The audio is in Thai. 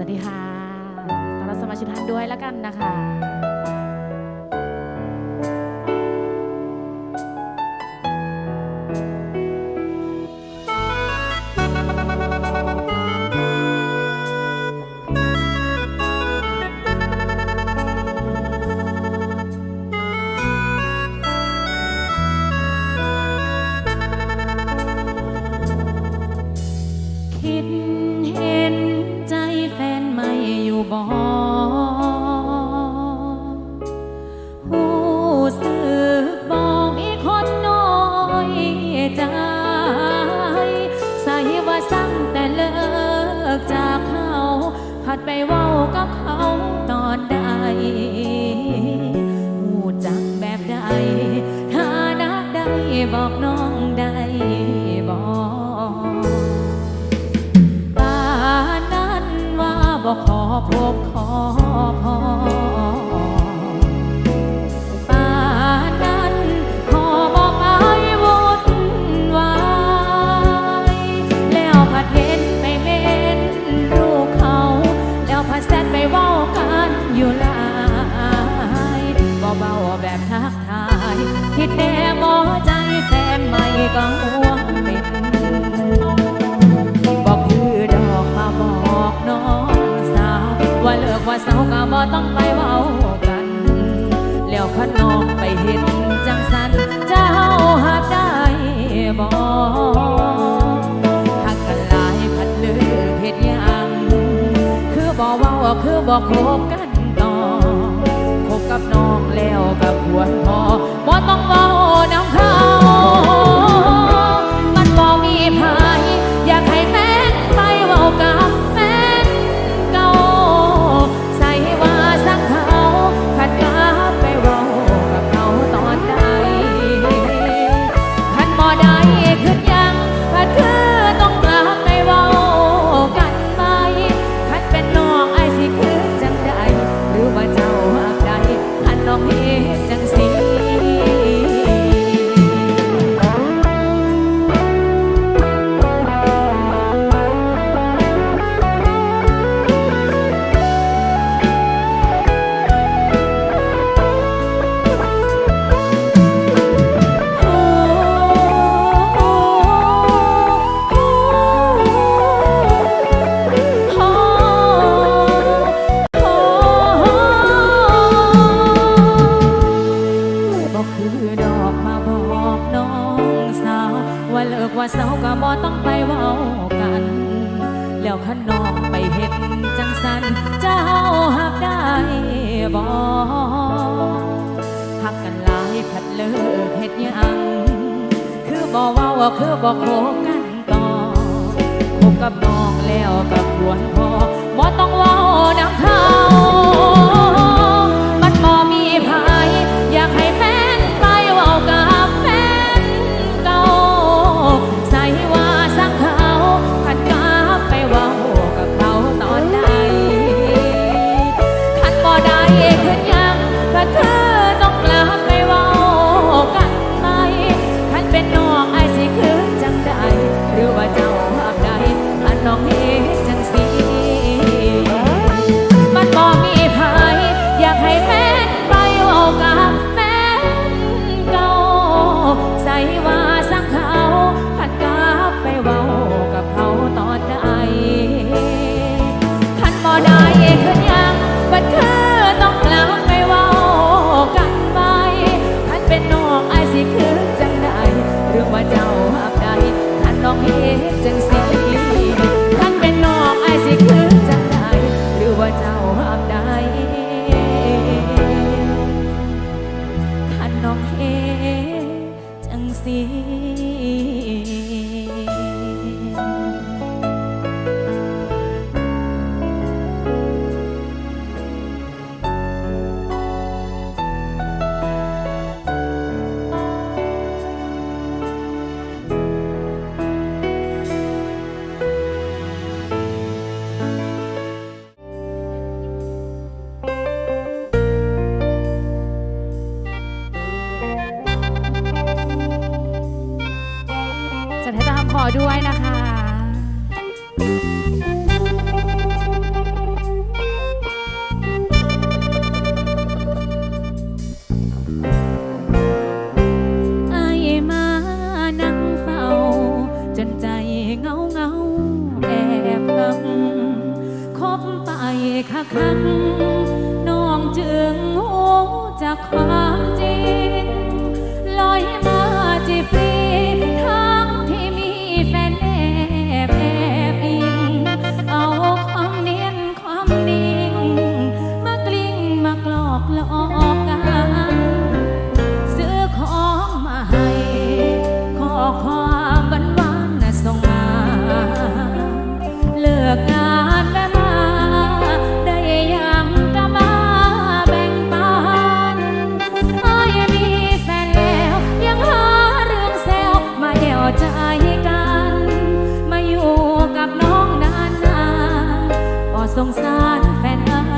สวัสดีค่ะต้อนรับสมาชิกท่านด้วยแล้วกันนะคะ ไม่ พบขอพอป่านั้นขอบอกอายวุ่นวายแล้วผัดเห็นไปเม้นรูปเขา แล้วผัดแซดไปเว้ากันอยู่หลายเบาๆแบบทักทาย คิดแน่หมอใจแฟนใหม่ก็ เลิกว่าเศร้าก็บ่ต้องไปเว้ากัน แล้วขันน้องไปเห็นจังสันเจ้าหักได้บ่หักกันหลายพัดเลยเฮ็ดหยังคือบอกว่าคือบอกคบกันต่อคบกับน้องแล้วกับควรพอ น้องไปเห็นจังสันเจ้าหักได้บ่หักกันหลายผัดเลิกเฮ็ดยังคือบอกว่าว่าคือบอกโคกันต่อคบกับน้องแล้วก็ควรพอบ่ต้อง น้องเฮจังสี ด้วยนะคะไอ้มานังเฝ้า จนใจเงาเงาแอบหลังคบไปรั้งน้องจึงโหจะความ สงสารแฟนอาย